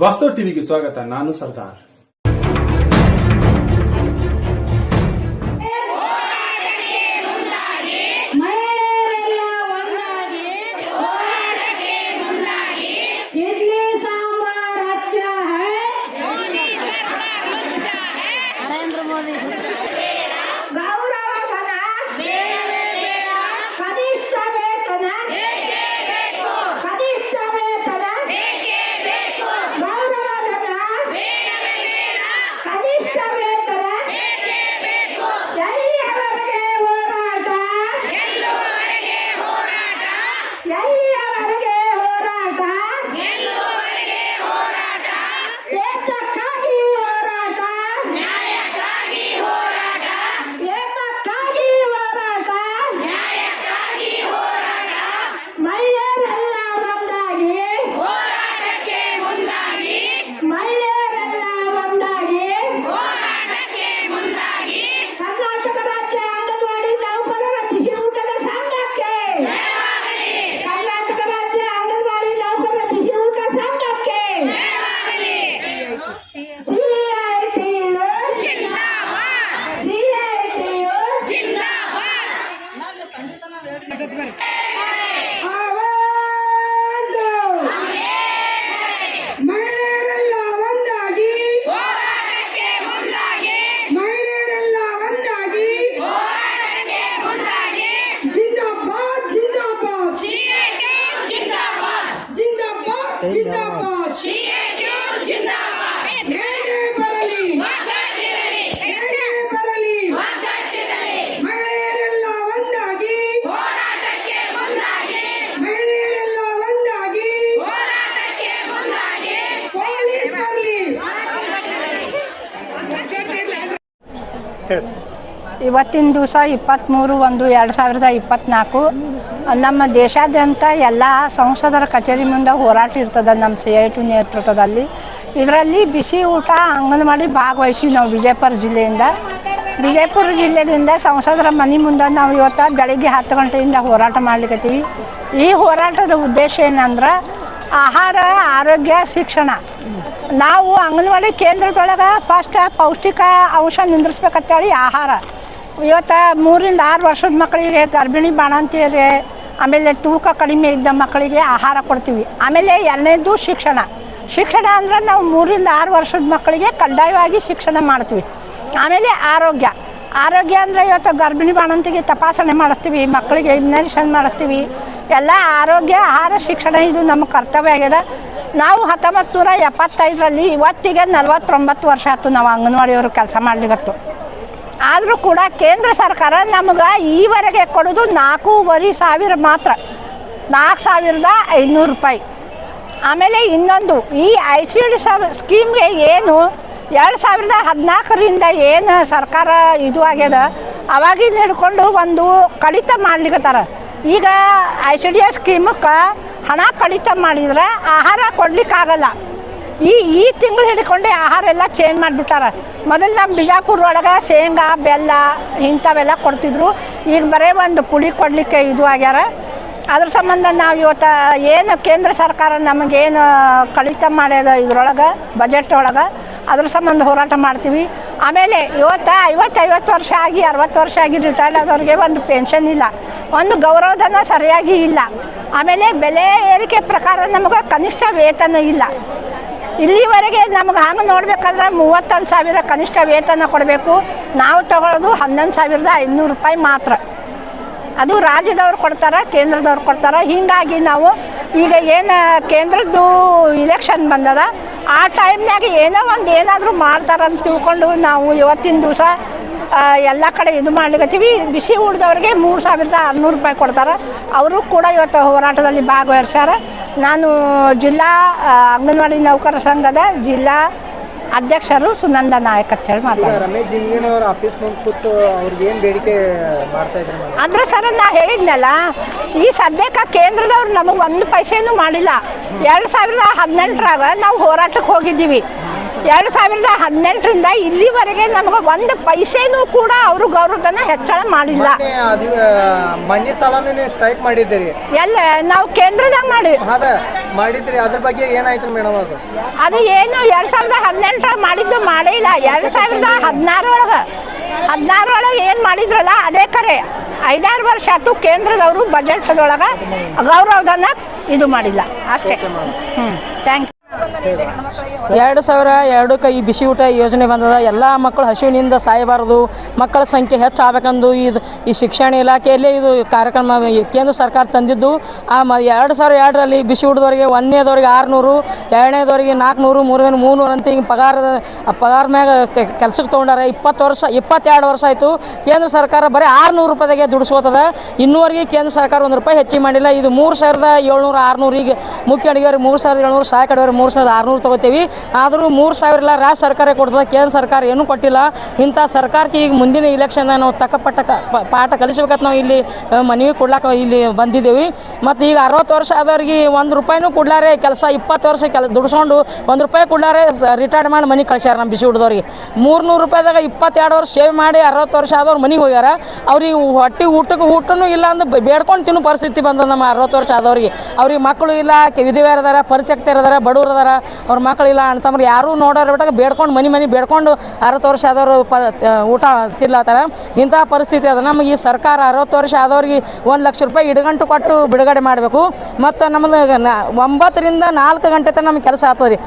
ವಾಸ್ತವ ಟಿವಿಗೆ ಸ್ವಾಗತ ನಾನು ಸರ್ದಾರ್ ಇವತ್ತಿನ ದಿವಸ ಇಪ್ಪತ್ತ್ಮೂರು ಒಂದು ಎರಡು ಸಾವಿರದ ಇಪ್ಪತ್ತ್ನಾಲ್ಕು, ನಮ್ಮ ದೇಶಾದ್ಯಂತ ಎಲ್ಲ ಸಂಸದರ ಕಚೇರಿ ಮುಂದೆ ಹೋರಾಟ ಇರ್ತದೆ ನಮ್ಮ ಸಿ ಐ ಟು ನೇತೃತ್ವದಲ್ಲಿ. ಇದರಲ್ಲಿ ಬಿಸಿ ಊಟ, ಅಂಗನವಾಡಿ ಭಾಗವಹಿಸಿ ನಾವು ವಿಜಯಪುರ ಜಿಲ್ಲೆಯಿಂದ. ವಿಜಯಪುರ ಜಿಲ್ಲೆಯಿಂದ ಸಂಸದರ ಮನೆ ಮುಂದೆ ನಾವು ಇವತ್ತು ಬೆಳಗ್ಗೆ ಹತ್ತು ಗಂಟೆಯಿಂದ ಹೋರಾಟ ಮಾಡ್ಲಿಕತ್ತೀವಿ. ಈ ಹೋರಾಟದ ಉದ್ದೇಶ ಏನಂದ್ರೆ, ಆಹಾರ, ಆರೋಗ್ಯ, ಶಿಕ್ಷಣ. ನಾವು ಅಂಗನವಾಡಿ ಕೇಂದ್ರದೊಳಗೆ ಫಸ್ಟ್ ಪೌಷ್ಟಿಕ ಅಂಶ ನಿಂದ್ರಿಸ್ಬೇಕಂತೇಳಿ ಆಹಾರ. ಇವತ್ತು ಮೂರಿಂದ ಆರು ವರ್ಷದ ಮಕ್ಕಳಿಗೆ ಗರ್ಭಿಣಿ ಬಾಣಂತಿಯರಿಗೆ ಆಮೇಲೆ ತೂಕ ಕಡಿಮೆ ಇದ್ದ ಮಕ್ಕಳಿಗೆ ಆಹಾರ ಕೊಡ್ತೀವಿ. ಆಮೇಲೆ ಎರಡನೇದು ಶಿಕ್ಷಣ. ಶಿಕ್ಷಣ ಅಂದ್ರೆ ನಾವು ಮೂರಿಂದ ಆರು ವರ್ಷದ ಮಕ್ಕಳಿಗೆ ಕಡ್ಡಾಯವಾಗಿ ಶಿಕ್ಷಣ ಮಾಡ್ತೀವಿ. ಆಮೇಲೆ ಆರೋಗ್ಯ. ಆರೋಗ್ಯ ಅಂದರೆ ಇವತ್ತು ಗರ್ಭಿಣಿ ಬಾಣಂತಿಗೆ ತಪಾಸಣೆ ಮಾಡಿಸ್ತೀವಿ, ಮಕ್ಕಳಿಗೆ ಇಮ್ಯುನೈಸೇಷನ್ ಮಾಡಿಸ್ತೀವಿ. ಎಲ್ಲ ಆರೋಗ್ಯ, ಆಹಾರ, ಶಿಕ್ಷಣ ಇದು ನಮ್ಮ ಕರ್ತವ್ಯ ಆಗ್ಯದ. ನಾವು ಹತ್ತೊಂಬತ್ತು ನೂರ ಎಪ್ಪತ್ತೈದರಲ್ಲಿ ಇವತ್ತಿಗೆ ನಲ್ವತ್ತೊಂಬತ್ತು ವರ್ಷ ಆಯ್ತು ನಾವು ಅಂಗನವಾಡಿಯವರು ಕೆಲಸ ಮಾಡ್ಲಿಕತ್ತು. ಆದರೂ ಕೂಡ ಕೇಂದ್ರ ಸರ್ಕಾರ ನಮಗೆ ಈವರೆಗೆ ಕೊಡೋದು ನಾಲ್ಕೂವರೆ ಸಾವಿರ ಮಾತ್ರ. ನಾಲ್ಕು ಸಾವಿರದ ಐನೂರು ರೂಪಾಯಿ. ಆಮೇಲೆ ಇನ್ನೊಂದು, ಈ ಐ ಸಿ ಡಿ ಸ್ಕೀಮ್ಗೆ ಏನು ಎರಡು ಸಾವಿರದ ಹದಿನಾಲ್ಕರಿಂದ ಏನು ಸರ್ಕಾರ ಇದು ಆಗ್ಯದ, ಅವಾಗಿಂದ ಹಿಡ್ಕೊಂಡು ಒಂದು ಕಡಿತ ಮಾಡ್ಲಿಕತ್ತಾರ. ಈಗ ಐ ಸಿ ಡಿ ಎಸ್ ಸ್ಕೀಮಕ್ಕೆ ಹಣ ಕಳಿತ ಮಾಡಿದ್ರೆ ಆಹಾರ ಕೊಡ್ಲಿಕ್ಕಾಗಲ್ಲ ಈ ಈ ತಿಂಗಳು ಹಿಡ್ಕೊಂಡು ಆಹಾರ ಎಲ್ಲ ಚೇಂಜ್ ಮಾಡಿಬಿಟ್ಟಾರ. ಮೊದಲು ನಮ್ಮ ಬಿಜಾಪುರ ಒಳಗೆ ಶೇಂಗಾ, ಬೆಲ್ಲ ಇಂಥವೆಲ್ಲ ಕೊಡ್ತಿದ್ರು. ಈಗ ಬರೀ ಒಂದು ಪುಳಿ ಕೊಡಲಿಕ್ಕೆ ಇದು ಆಗ್ಯಾರ. ಅದ್ರ ಸಂಬಂಧ ನಾವು ಇವತ್ತು ಏನು ಕೇಂದ್ರ ಸರ್ಕಾರ ನಮಗೇನು ಕಳಿತ ಮಾಡ್ಯದ ಇದ್ರೊಳಗೆ ಬಜೆಟ್ ಒಳಗೆ ಅದ್ರ ಸಂಬಂಧ ಹೋರಾಟ ಮಾಡ್ತೀವಿ. ಆಮೇಲೆ ಇವತ್ತು ಐವತ್ತು ಐವತ್ತು ವರ್ಷ ಆಗಿ, ಅರವತ್ತು ವರ್ಷ ಆಗಿ ರಿಟೈರ್ಡ್ ಆದವ್ರಿಗೆ ಒಂದು ಪೆನ್ಷನ್ ಇಲ್ಲ. ಒಂದು ಗೌರವಧನ ಸರಿಯಾಗಿ ಇಲ್ಲ. ಆಮೇಲೆ ಬೆಲೆ ಏರಿಕೆ ಪ್ರಕಾರ ನಮಗೆ ಕನಿಷ್ಠ ವೇತನ ಇಲ್ಲ. ಇಲ್ಲಿವರೆಗೆ ನಮ್ಗೆ ಹಂಗೆ ನೋಡ್ಬೇಕಾದ್ರೆ ಮೂವತ್ತೊಂದು ಸಾವಿರ ಕನಿಷ್ಠ ವೇತನ ಕೊಡಬೇಕು. ನಾವು ತಗೊಳ್ಳೋದು ಹನ್ನೊಂದು ಸಾವಿರದ ಐನೂರು ರೂಪಾಯಿ ಮಾತ್ರ. ಅದು ರಾಜ್ಯದವ್ರು ಕೊಡ್ತಾರೆ, ಕೇಂದ್ರದವ್ರು ಕೊಡ್ತಾರೆ. ಹೀಗಾಗಿ ನಾವು ಈಗ ಏನು ಕೇಂದ್ರದ್ದು ಇಲೆಕ್ಷನ್ ಬಂದದ ಆ ಟೈಮ್ನಾಗ ಏನೋ ಒಂದು ಏನಾದರೂ ಮಾಡ್ತಾರಂತ ತಿಳ್ಕೊಂಡು ನಾವು ಇವತ್ತಿನ ದಿವಸ ಎಲ್ಲ ಕಡೆ ಇದು ಮಾಡ್ಲಿಕತ್ತೀವಿ. ಬಿಸಿ ಊಟದವ್ರಿಗೆ ಮೂರು ಸಾವಿರದ ಆರುನೂರು ರೂಪಾಯಿ ಕೊಡ್ತಾರೆ. ಅವರು ಕೂಡ ಇವತ್ತು ಹೋರಾಟದಲ್ಲಿ ಭಾಗವಹಿಸ್ಯಾರ. ನಾನು ಜಿಲ್ಲಾ ಅಂಗನವಾಡಿ ನೌಕರ ಸಂಘದ ಜಿಲ್ಲಾ ಅಧ್ಯಕ್ಷರು ಸುನಂದ ನಾಯಕ್ ಅಂತ ಹೇಳಿ ಮಾತಾಡ್ತಾರೆ. ರಮೇಶ್ ಜಿಂಗಿನ ಆಫೀಸ್ ಮುಂದೆ ಕೂತು ಅವ್ರಿಗೆ ಏನು ಬೇಡಿಕೆ ಮಾಡ್ತಾ ಇದ್ರು ಮೇಡಮ್? ಅಂದ್ರೆ ಸರ್ ನಾ ಹೇಳಿದ್ನಲ್ಲ ಈ ಸದ್ಯಕ್ಕೆ ಕೇಂದ್ರದವ್ರು ನಮಗೆ ಒಂದು ಪೈಸೆನೂ ಮಾಡಿಲ್ಲ. ಎರಡು ಸಾವಿರದ ಹದಿನೆಂಟರಾಗ ನಾವು ಹೋರಾಟಕ್ಕೆ ಹೋಗಿದ್ದೀವಿ. ಎರಡು ಸಾವಿರದ ಹದಿನೆಂಟರಿಂದ ಇಲ್ಲಿವರೆಗೆ ನಮಗೆ ಒಂದು ಪೈಸೆನೂ ಕೂಡ ಅವರು ಗೌರವಧನ ಹೆಚ್ಚಳ ಮಾಡಿಲ್ಲ. ಮೊನ್ನೆ ಅದು ಮಣ್ಣಿ ಸಾಲನು ನೀವು ಸ್ಟ್ರೈಕ್ ಮಾಡಿದ್ದೀರಿ. ಎಲ್ಲ ನಾವು ಕೇಂದ್ರದಾಗ ಮಾಡಿ. ಅದ ಮಾಡಿದ್ರಿ. ಅದ್ರ ಬಗ್ಗೆ ಏನಾಯ್ತು ಮೇಡಮ್ ಅದು? ಅದು ಏನು ಎರಡು ಸಾವಿರದ ಹದಿನೆಂಟರ ಮಾಡಿದ್ದು ಮಾಡೇ ಇಲ್ಲ. ಎರಡು ಸಾವಿರದ ಹದಿನಾರೊಳಗೆ ಹದಿನಾರೊಳಗೆ ಏನು ಮಾಡಿದ್ರಲ್ಲ ಅದೇ ಕರೆ. ಐದಾರು ವರ್ಷ ಆಯ್ತು ಕೇಂದ್ರದವರು ಬಜೆಟ್ದೊಳಗೆ ಗೌರವಧನ ಇದು ಮಾಡಿಲ್ಲ. ಅಷ್ಟೇ. ಹ್ಞೂ ಥ್ಯಾಂಕ್ ಯು ಎರಡು ಸಾವಿರ ಎರಡಕ್ಕೆ ಈ ಬಿಸಿ ಊಟ ಯೋಜನೆ ಬಂದದ. ಎಲ್ಲ ಮಕ್ಕಳು ಹಸಿವಿನಿಂದ ಸಾಯಬಾರದು. ಮಕ್ಕಳ ಸಂಖ್ಯೆ ಹೆಚ್ಚಾಗಬೇಕಂದು ಇದು ಈ ಶಿಕ್ಷಣ ಇಲಾಖೆಯಲ್ಲಿ ಇದು ಕಾರ್ಯಕ್ರಮ ಕೇಂದ್ರ ಸರ್ಕಾರ ತಂದಿದ್ದು. ಆ ಮ ಎರಡು ಸಾವಿರ ಎರಡರಲ್ಲಿ ಬಿಸಿ ಊಟದವರಿಗೆ ಒಂದನೇದವರಿಗೆ ಆರುನೂರು, ಎರಡನೇದವರಿಗೆ ನಾಲ್ಕುನೂರು ಮೂರನೇ ಮೂರುನೂರು ಅಂತ ಹಿಂಗೆ ಪಗಾರದ, ಪಗಾರ ಮ್ಯಾಗ ಕೆಲಸಕ್ಕೆ ತೊಗೊಂಡಾರೆ ಇಪ್ಪತ್ತು ವರ್ಷ, ಇಪ್ಪತ್ತೆರಡು ವರ್ಷ ಆಯಿತು. ಕೇಂದ್ರ ಸರ್ಕಾರ ಬರೀ ಆರುನೂರು ರೂಪಾಯಿಗೆ ದುಡಿಸ್ಕೋತದ ಇನ್ನೂವರೆಗೆ ಕೇಂದ್ರ ಸರ್ಕಾರ ಒಂದು ರೂಪಾಯಿ ಹೆಚ್ಚಿಗೆ ಮಾಡಿಲ್ಲ. ಇದು ಮೂರು ಸಾವಿರದ ಏಳ್ನೂರು ಆರುನೂರು. ಈಗ ಮುಖ್ಯ ಅಡುಗೆಯವ್ರಿಗೆ ಮೂರು ಸಾವಿರದ ಏಳ್ನೂರು ಸಹಾಯಕ ಮೂರು ಸಾವಿರದ ಆರುನೂರು ತೊಗೋತೀವಿ. ಆದರೂ ಮೂರು ಸಾವಿರ ಇಲ್ಲ ರಾಜ್ಯ ಸರ್ಕಾರ ಕೊಡ್ತದೆ, ಕೇಂದ್ರ ಸರ್ಕಾರ ಏನೂ ಕೊಟ್ಟಿಲ್ಲ. ಇಂಥ ಸರ್ಕಾರಕ್ಕೆ ಈಗ ಮುಂದಿನ ಇಲೆಕ್ಷನ್ ನಾವು ತಕ್ಕಪಟ್ಟ ಪಾಠ ಕಲಿಸ್ಬೇಕಂತ ನಾವು ಇಲ್ಲಿ ಮನವಿ ಕೊಡ್ಲಾಕ ಇಲ್ಲಿ ಬಂದಿದ್ದೇವೆ. ಮತ್ತು ಈಗ ಅರವತ್ತು ವರ್ಷ ಆದವ್ರಿಗೆ ಒಂದು ರೂಪಾಯಿನೂ ಕೊಡ್ಲಾರೆ, ಕೆಲಸ ಇಪ್ಪತ್ತು ವರ್ಷ ಕೆಲ, ದುಡ್ಸ್ಕೊಂಡು ಒಂದು ರೂಪಾಯಿ ಕೊಡ್ಲಾರೆ ರಿಟೈರ್ಡ್ ಮಾಡಿ ಮನೆ ಕಳ್ಸ್ಯಾರ ನಮ್ಮ ಬಿಸಿ ಹುಡ್ದವ್ರಿಗೆ ಮೂರ್ನೂರು ರೂಪಾಯಿದಾಗ ಇಪ್ಪತ್ತೆರಡು ವರ್ಷ ಸೇವ್ ಮಾಡಿ ಅರವತ್ತು ವರ್ಷ ಆದವ್ರು ಮನೆಗೆ ಹೋಗ್ಯಾರ. ಅವ್ರಿಗೆ ಹೊಟ್ಟೆ ಊಟಕ್ಕೆ ಊಟನೂ ಇಲ್ಲ ಅಂದ್ರೆ ಬೇಡ್ಕೊಂಡು ತಿನ್ನೋ ಪರಿಸ್ಥಿತಿ ಬಂದದ ನಮ್ಮ ಅರವತ್ತು ವರ್ಷ ಆದವ್ರಿಗೆ. ಅವ್ರಿಗೆ ಮಕ್ಕಳು ಇಲ್ಲ, ಕೆ- ಪರಿತ್ಯಕ್ತರದಾರ ಅದಾರ ಅವ್ರ ಮಕ್ಕಳಿಲ್ಲ ಅಂತಂದ್ರೆ ಯಾರೂ ನೋಡೋರು ಬಿಟ್ಟಾಗ ಬೇಡ್ಕೊಂಡು ಮನೆ ಮನೆ ಬೇಡ್ಕೊಂಡು ಅರವತ್ತು ವರ್ಷ ಆದವರು ಪ ಊಟ ತಿನ್ಲತ್ತಾರ. ಇಂಥ ಪರಿಸ್ಥಿತಿ ಅದ. ನಮಗೆ ಈ ಸರ್ಕಾರ ಅರವತ್ತು ವರ್ಷ ಆದವ್ರಿಗೆ ಒಂದು ಲಕ್ಷ ರೂಪಾಯಿ ಇಡಗಂಟು ಕೊಟ್ಟು ಬಿಡುಗಡೆ ಮಾಡಬೇಕು. ಮತ್ತು ನಮ್ಮದು ಒಂಬತ್ತರಿಂದ ನಾಲ್ಕು ಗಂಟೆ ತನಕ ನಮ್ಗೆ ಕೆಲಸ ಆಗ್ತದೆ ರೀ.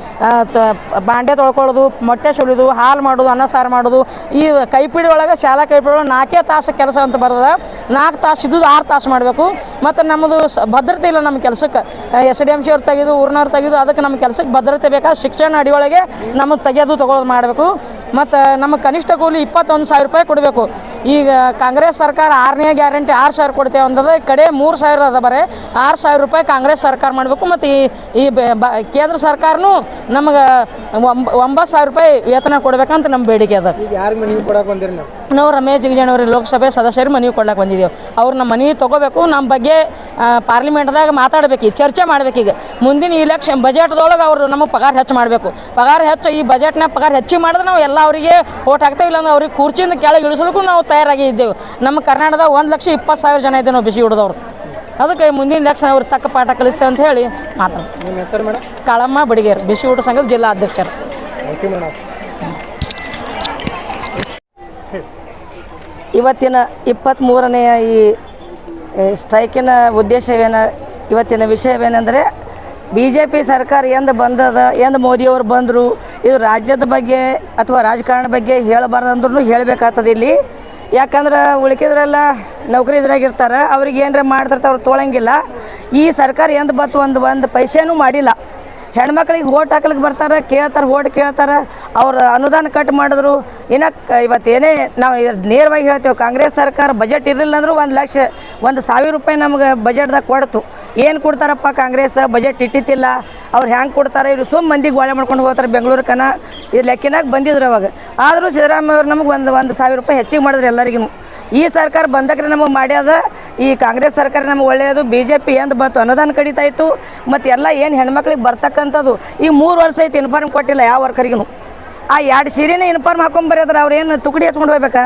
ಬಾಂಡೆ ತೊಳ್ಕೊಳ್ಳೋದು, ಮೊಟ್ಟೆ ಸುಳಿದು ಹಾಲು ಮಾಡೋದು ಅನ್ನ ಸಾರು ಮಾಡೋದು. ಈ ಕೈಪಿಡಿ ಒಳಗೆ ಶಾಲಾ ಕೈಪಿಡಿ ಒಳಗೆ ನಾಲ್ಕೇ ತಾಸು ಕೆಲಸ ಅಂತ ಬರ್ತದೆ. ನಾಲ್ಕು ತಾಸು ಇದ್ದು ಆರು ತಾಸು ಮಾಡಬೇಕು. ಮತ್ತು ನಮ್ಮದು ಭದ್ರತೆ ಇಲ್ಲ ನಮ್ಮ ಕೆಲಸಕ್ಕೆ. ಎಸ್ ಡಿ ಎಂ ಸಿ ಅವ್ರು ತೆಗೆದು, ಊರಿನವ್ರು ತೆಗೆದು, ಅದಕ್ಕೆ ನಮ್ಮ ಕೆಲಸಕ್ಕೆ ಬೇಕಾ? ಶಿಕ್ಷಣ ಅಡಿಯೊಳಗೆ ನಮಗೆ ತೆಗೆಯೋದು ತೊಗೊಳೋದು ಮಾಡಬೇಕು. ಮತ್ತು ನಮ್ಮ ಕನಿಷ್ಠ ಕೂಲಿ ಇಪ್ಪತ್ತೊಂದು ಸಾವಿರ ರೂಪಾಯಿ ಕೊಡಬೇಕು. ಈಗ ಕಾಂಗ್ರೆಸ್ ಸರ್ಕಾರ ಆರನೇ ಗ್ಯಾರಂಟಿ ಆರು ಸಾವಿರ ಕೊಡ್ತೇವೆ ಅಂದದ ಈ ಕಡೆ ಮೂರು ಸಾವಿರ ಅದ ಬರೀ. ಆರು ಸಾವಿರ ರೂಪಾಯಿ ಕಾಂಗ್ರೆಸ್ ಸರ್ಕಾರ ಮಾಡಬೇಕು ಮತ್ತು ಈ ಈ ಬೆ- ಬ- ಕೇಂದ್ರ ಸರ್ಕಾರನೂ ನಮಗೆ ಒಂಬ ಒಂಬತ್ತು ಸಾವಿರ ರೂಪಾಯಿ ವೇತನ ಕೊಡ್ಬೇಕಂತ ನಮ್ಮ ಬೇಡಿಕೆ ಅದ. ನೀವು? ರಮೇಶ್ ಜಿಗಜಾಣವ್ರಿಗೆ ಲೋಕಸಭೆ ಸದಸ್ಯರು ಮನವಿ ಕೊಡ್ಲಾಕ್ ಬಂದಿದ್ದೇವೆ ಅವ್ರು ನಮ್ಮ ಮನವಿ ತೊಗೋಬೇಕು ನಮ್ಮ ಬಗ್ಗೆ ಪಾರ್ಲಿಮೆಂಟ್ದಾಗ ಮಾತಾಡ್ಬೇಕು ಈಗ ಚರ್ಚೆ ಮಾಡ್ಬೇಕು ಈಗ. ಮುಂದಿನ ಇಲೆಕ್ಷನ್ ಬಜೆಟ್ದೊಳಗೆ ಅವರು ನಮಗೆ ಪಗಾರ ಹೆಚ್ಚು ಮಾಡಬೇಕು. ಪಗಾರ ಹೆಚ್ಚು ಈ ಬಜೆಟ್ನ ಪಗಾರ ಹೆಚ್ಚಿಗೆ ಮಾಡಿದ್ರೆ ನಾವು ಎಲ್ಲ ಅವರಿಗೆ ಓಟ್ ಹಾಕ್ತೇವೆ ಇಲ್ಲಾಂದ್ರೆ ಅವ್ರಿಗೆ ಕುರ್ಚಿಯಿಂದ ಕೆಳಗೆ ಇಳಿಸಲಿಕ್ಕೂ ನಾವು ತಯಾರಾಗಿ ಇದ್ದೇವೆ. ನಮ್ಮ ಕರ್ನಾಟಕದಾಗ ಒಂದು ಲಕ್ಷ ಇಪ್ಪತ್ತು ಸಾವಿರ ಜನ ಇದ್ದೇವೆ ನಾವು ಬಿಸಿ ಹಿಡಿದವ್ರು ಅದಕ್ಕೆ ಮುಂದಿನ ಲಕ್ಷ ಅವ್ರು ತಕ್ಕ ಪಾಠ ಕಲಿಸ್ತೇವೆ ಅಂತ ಹೇಳಿ ಮಾತಾಡ್ತೀವಿ ನಿಮ್ಮ ಹೆಸರು ಮೇಡಮ್ ಕಾಳಮ್ಮ ಬಡಿಗೇರ್ ಬಿಸಿ ಊಟ ಸಂಘದ ಜಿಲ್ಲಾ ಅಧ್ಯಕ್ಷರು. ಇವತ್ತಿನ ಇಪ್ಪತ್ತ್ಮೂರನೆಯ ಈ ಈ ಸ್ಟ್ರೈಕಿನ ಉದ್ದೇಶವೇನ ಇವತ್ತಿನ ವಿಷಯವೇನೆಂದರೆ ಬಿ ಜೆ ಪಿ ಸರ್ಕಾರ ಎಂದು ಬಂದದ ಎಂದು ಮೋದಿಯವರು ಬಂದರು ಇದು ರಾಜ್ಯದ ಬಗ್ಗೆ ಅಥವಾ ರಾಜಕಾರಣ ಬಗ್ಗೆ ಹೇಳಬಾರ್ದಂದ್ರೂ ಹೇಳಬೇಕಾಗ್ತದೆ ಇಲ್ಲಿ. ಯಾಕಂದ್ರೆ ಉಳಿಕಿದ್ರೆಲ್ಲ ನೌಕರಿ ಇದ್ರಾಗಿರ್ತಾರೆ ಅವ್ರಿಗೆ ಏನರ ಮಾಡ್ತಿರ್ತಾರೆ, ಅವ್ರು ತೊಳಂಗಿಲ್ಲ. ಈ ಸರ್ಕಾರ ಎಂದು ಬತ್ತು ಒಂದು ಒಂದು ಪೈಸೆನೂ ಮಾಡಿಲ್ಲ. ಹೆಣ್ಮಕ್ಳಿಗೆ ಓಟ್ ಹಾಕ್ಲಿಕ್ಕೆ ಬರ್ತಾರೆ, ಕೇಳ್ತಾರೆ, ಓಟ್ ಕೇಳ್ತಾರೆ, ಅವ್ರ ಅನುದಾನ ಕಟ್ ಮಾಡಿದ್ರು. ಇನ್ನು ಇವತ್ತೇನೇ ನಾವು ನೇರವಾಗಿ ಹೇಳ್ತೇವೆ, ಕಾಂಗ್ರೆಸ್ ಸರ್ಕಾರ ಬಜೆಟ್ ಇರಲಿಲ್ಲ ಅಂದರೂ ಒಂದು ಲಕ್ಷ, ಒಂದು ಸಾವಿರ ರೂಪಾಯಿ ನಮ್ಗೆ ಬಜೆಟ್ದಾಗ ಕೊಡ್ತು. ಏನು ಕೊಡ್ತಾರಪ್ಪ ಕಾಂಗ್ರೆಸ್? ಬಜೆಟ್ ಇಟ್ಟಿತ್ತಿಲ್ಲ. ಅವ್ರು ಹ್ಯಾಂಗೆ ಕೊಡ್ತಾರೆ? ಇವರು ಸುಮ್ಮ ಮಂದಿಗೆ ಗೋಳೆ ಮಾಡ್ಕೊಂಡು ಹೋಗ್ತಾರೆ ಬೆಂಗಳೂರು ಕನ. ಇದು ಲೆಕ್ಕಿನಾಗ ಬಂದಿದ್ರು ಅವಾಗ. ಆದರೂ ಸಿದ್ದರಾಮಯ್ಯ ಅವ್ರು ನಮಗೆ ಒಂದು ಒಂದು ಸಾವಿರ ರೂಪಾಯಿ ಹೆಚ್ಚಿಗೆ ಮಾಡಿದ್ರು ಎಲ್ಲರಿಗೂ ಈ ಸರ್ಕಾರ ಬಂದಕ್ರೆ ನಮಗೆ ಮಾಡ್ಯದ, ಈ ಕಾಂಗ್ರೆಸ್ ಸರ್ಕಾರ ನಮಗೆ ಒಳ್ಳೆಯದು ಬಿ ಜೆ ಪಿ ಎಂದು ಬಂತು ಅನುದಾನ ಕಡಿತಾಯಿತು ಮತ್ತು ಎಲ್ಲ ಏನು ಹೆಣ್ಮಕ್ಳಿಗೆ ಬರ್ತಕ್ಕಂಥದ್ದು, ಈ ಮೂರು ವರ್ಷ ಐತಿ ಇನ್ಫಾರ್ಮ್ ಕೊಟ್ಟಿಲ್ಲ ಯಾವ ವರ್ಕರಿಗೂ. ಆ ಎರಡು ಸೀರೆನೇ ಇನ್ಫಾರ್ಮ್ ಹಾಕೊಂಬರ್ಯಾದ್ರೆ ಅವ್ರು ಏನು ತುಕಡಿ ಎತ್ಕೊಂಡು ಹೋಗ್ಬೇಕಾ?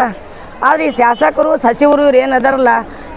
ಆದರೆ ಈ ಶಾಸಕರು, ಸಚಿವರು ಇವ್ರು ಏನು ಅದಾರಲ್ಲ,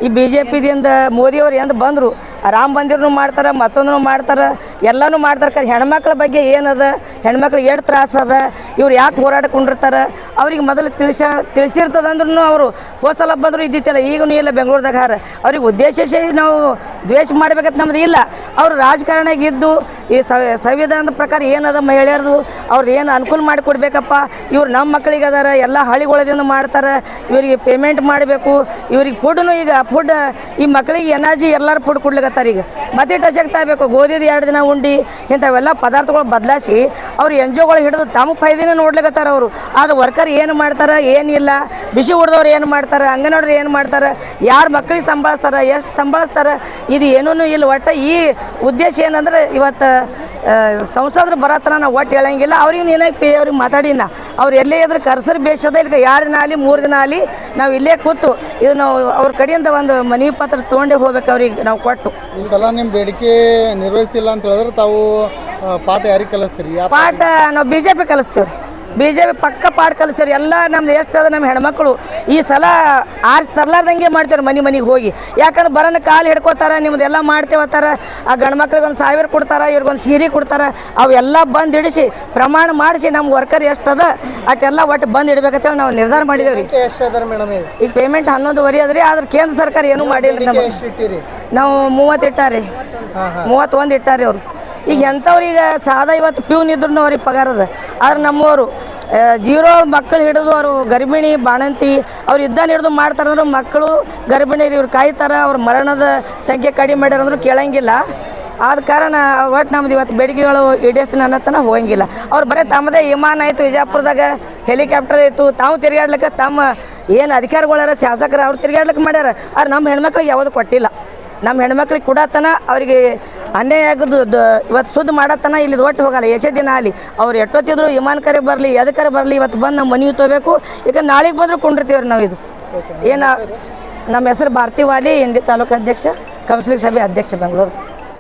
ಈ ಬಿ ಜೆ ಪಿದಿಂದ ಮೋದಿಯವ್ರು ಎಂದು ಬಂದರು. ರಾಮ ಮಂದಿರನು ಮಾಡ್ತಾರೆ, ಮತ್ತೊಂದನ್ನು ಮಾಡ್ತಾರೆ. ಎಲ್ಲನೂ ಮಾಡ್ತಾರೆ ಕರೆ ಹೆಣ್ಮಕ್ಳ ಬಗ್ಗೆ ಏನದ? ಹೆಣ್ಮಕ್ಳಿಗೆ ಎಷ್ಟು ತ್ರಾಸ ಅದ? ಇವ್ರು ಯಾಕೆ ಹೋರಾಡ್ಕೊಂಡಿರ್ತಾರೆ? ಅವ್ರಿಗೆ ಮೊದಲು ತಿಳಿಸ ತಿಳಿಸಿರ್ತದಂದ್ರೂ ಅವರು ಹೋಸಲ ಬಂದರೂ ಇದ್ದಿತ್ತಿಲ್ಲ ಈಗೂ ಇಲ್ಲ ಬೆಂಗಳೂರದಾಗ ಹಾರ. ಅವ್ರಿಗೆ ಉದ್ದೇಶಿಸಿ ನಾವು ದ್ವೇಷ ಮಾಡ್ಬೇಕಂತ ನಮ್ದು ಇಲ್ಲ. ಅವರು ರಾಜಕಾರಣಕ್ಕೆ ಇದ್ದು ಈ ಸಂವಿ- ಸಂವಿಧಾನದ ಪ್ರಕಾರ ಏನದ ಮಹಿಳೆಯರದು? ಅವ್ರದ್ದು ಏನು ಅನುಕೂಲ ಮಾಡಿಕೊಡ್ಬೇಕಪ್ಪ ಇವ್ರು ನಮ್ಮ ಮಕ್ಕಳಿಗೆ ಅದಾರ, ಎಲ್ಲ ಹಳ್ಳಿಗಳದಿಂದ ಮಾಡ್ತಾರೆ. ಇವರಿಗೆ ಪೇಮೆಂಟ್ ಮಾಡಬೇಕು. ಇವ್ರಿಗೆ ಫುಡ್ನು ಈಗ ಫುಡ್ ಈ ಮಕ್ಕಳಿಗೆ ಎನರ್ಜಿ ಎಲ್ಲರೂ ಫುಡ್ ಕೊಡ್ಲಿಕತ್ತಾರೆ ಈಗ. ಮತ್ತೆ ಶಕ್ತಿ ಆಗಬೇಕು. ಗೋಧಿದು ಎರಡು ದಿನ ಉಂಡಿ ಇಂಥವೆಲ್ಲ ಪದಾರ್ಥಗಳು ಬದಲಾಯಿಸಿ ಅವ್ರು ಎನ್ ಜಿ ಒಗಳು ಹಿಡಿದು ತಮ್ಮ ಫೈದಿನ ನೋಡ್ಲಿಕ್ಕತ್ತಾರ ಅವರು. ಆದ್ರೆ ವರ್ಕರ್ ಏನು ಮಾಡ್ತಾರೆ, ಏನಿಲ್ಲ. ಬಿಸಿ ಹೊಡೆದವ್ರು ಏನು ಮಾಡ್ತಾರೆ ಅಂಗನವ್ರು ಏನು ಮಾಡ್ತಾರೆ, ಯಾರು ಮಕ್ಕಳಿಗೆ ಸಂಭಾಳಿಸ್ತಾರೆ, ಎಷ್ಟು ಸಂಭಾಳಿಸ್ತಾರೆ, ಇದು ಏನೂ ಇಲ್ಲ. ಒಟ್ಟು ಈ ಉದ್ದೇಶ ಏನಂದ್ರೆ ಇವತ್ತು ಸಂಸದರು ಬರತ್ತನ ನಾವು ಒಟ್ಟು ಹೇಳಂಗಿಲ್ಲ. ಅವ್ರಿಗೆ ಏನಾಗಿ ಪೇ, ಅವ್ರಿಗೆ ಮಾತಾಡಿನ. ಅವ್ರು ಎಲ್ಲೇ ಇದ್ರೆ ಕರ್ಸರ್ ಬೇಸದ ಇಲ್ಲಿ ಎರಡು ದಿನ ಆಗಲಿ ಮೂರು ದಿನ ಆಗಲಿ ನಾವು ಇಲ್ಲೇ ಕೂತು ಇದು ನಾವು ಅವ್ರ ಕಡೆಯಿಂದ ಒಂದು ಮನವಿ ಪತ್ರ ತೊಗೊಂಡೇ ಹೋಗ್ಬೇಕು ಅವ್ರಿಗೆ ನಾವು ಕೊಟ್ಟು. ಈ ಸಲ ನಿಮ್ಮ ಬೇಡಿಕೆ ನಿರ್ವಹಿಸಿಲ್ಲ ಅಂತ ಹೇಳಿದ್ರೆ ತಾವು ಆ, ಪಾಠ ಯಾರಿಗೆ ಕಲಿಸ್ತೀರಿ? ಪಾಠ ನಾವು ಬಿ ಜೆ ಪಿ ಕಲಿಸ್ತೀವಿ ರೀ ಬಿ ಜೆ ಪಿ ಪಕ್ಕ ಪಾಠ ಕಲಿಸ್ತಾರೆ ಎಲ್ಲ ನಮ್ದು ಎಷ್ಟು ಅದ ನಮ್ಮ ಹೆಣ್ಮಕ್ಳು. ಈ ಸಲ ಆರ್ಸ್ ತರ್ಲಾರ್ದಂಗೆ ಮಾಡ್ತಾರೆ ಮನೆ ಮನೆಗೆ ಹೋಗಿ. ಯಾಕಂದ್ರೆ ಬರೋಣ ಕಾಲು ಹಿಡ್ಕೋತಾರ ನಿಮ್ದೆಲ್ಲ ಮಾಡ್ತೇವತ್ತಾರ ಆ ಗಂಡು ಮಕ್ಳಿಗೆ ಒಂದು ಸಾವಿರ ಕೊಡ್ತಾರೆ ಇವ್ರಿಗೊಂದು ಸೀರೆ ಕೊಡ್ತಾರ. ಅವೆಲ್ಲ ಬಂದು ಇಡಿಸಿ ಪ್ರಮಾಣ ಮಾಡಿಸಿ ನಮ್ಮ ವರ್ಕರ್ ಎಷ್ಟದ ಅಟ್ಟೆಲ್ಲ ಒಟ್ಟು ಬಂದು ಇಡ್ಬೇಕಂತೇಳಿ ನಾವು ನಿರ್ಧಾರ ಮಾಡಿದೇವೆ ರೀ ಎಷ್ಟು ಅದಾರ ಮೇಡಮ್ ಈಗ? ಪೇಮೆಂಟ್ ಹನ್ನೊಂದುವರೆ ಅದ್ರಿ ಆದ್ರೆ ಕೇಂದ್ರ ಸರ್ಕಾರ ಏನೂ ಮಾಡಿಲ್ಲ ರೀ ನಮಗೆ. ನಾವು ಮೂವತ್ತು ಇಟ್ಟಾರಿ. ಮೂವತ್ತೊಂದು ಇಟ್ಟಾರಿ ಅವರು. ಈಗ ಎಂಥವ್ರು ಈಗ ಸಾದಾ ಇವತ್ತು ಪ್ಯೂನ್ ಇದ್ರು ಅವ್ರಿಗೆ ಪಗಾರದ ಆದ್ರೆ ನಮ್ಮವರು ಜೀರೋ ಮಕ್ಕಳು ಹಿಡಿದು ಅವರು ಗರ್ಭಿಣಿ, ಬಾಣಂತಿ, ಅವ್ರು ಇದ್ದಾನ ಹಿಡಿದು ಮಾಡ್ತಾರಂದ್ರೆ ಮಕ್ಕಳು ಗರ್ಭಿಣಿ ಇವ್ರು ಕಾಯ್ತಾರ, ಅವ್ರ ಮರಣದ ಸಂಖ್ಯೆ ಕಡಿಮೆ ಮಾಡ್ಯಾರಂದ್ರು ಕೇಳಂಗಿಲ್ಲ. ಆದ ಕಾರಣ ಒಟ್ಟು ನಮ್ದು ಇವತ್ತು ಬೇಡಿಕೆಗಳು ಈಡೇಸ್ತೀನಿ ಅನ್ನೋ ತನಕ ಹೋಗಂಗಿಲ್ಲ. ಅವ್ರು ಬರೀ ತಮ್ಮದೇ ವಿಮಾನ ಆಯಿತು ವಿಜಯಪುರದಾಗ ಹೆಲಿಕಾಪ್ಟರ್ ಆಯಿತು, ತಾವು ತಿರುಗಾಡ್ಲಿಕ್ಕೆ ತಮ್ಮ ಏನು ಅಧಿಕಾರಿಗಳಾರ, ಶಾಸಕರು ಅವ್ರು ತಿರುಗಾಡ್ಲಿಕ್ಕೆ ಮಾಡ್ಯಾರ. ಆದ್ರೆ ನಮ್ಮ ಹೆಣ್ಮಕ್ಳಿಗೆ ಯಾವುದು ಕೊಟ್ಟಿಲ್ಲ. ನಮ್ಮ ಹೆಣ್ಮಕ್ಳಿಗೆ ಕೊಡತನ, ಅವರಿಗೆ ಅನ್ಯಾಯ ಆಗೋದು ಇವತ್ತು ಸುದ್ದಿ ಮಾಡತನ ಇಲ್ಲಿ ಒಟ್ಟು ಹೋಗಲ್ಲ, ಎಷ್ಟೇ ದಿನ ಆಗಲಿ. ಅವ್ರು ಎಷ್ಟೊತ್ತಿದ್ರು ವಿಮಾನ ಕರೆ ಬರಲಿ ಎದಕ್ಕರೆ ಬರಲಿ, ಇವತ್ತು ಬಂದು ನಮ್ಮ ಮನೆಗೆ ತೊಗೋಬೇಕು ಈಗ ನಾಳೆಗೆ ಬಂದರೂ ಕೊಂಡಿರ್ತೀವ್ರಿ ನಾವು ಇದು. ಏನು, ನಮ್ಮ ಹೆಸರು ಭಾರತಿ ವಾಲಿ ಇಂಡಿ ತಾಲೂಕು ಅಧ್ಯಕ್ಷ, ಕೌನ್ಸಿಲಿಂಗ್ ಸಭೆ ಅಧ್ಯಕ್ಷ ಬೆಂಗಳೂರು.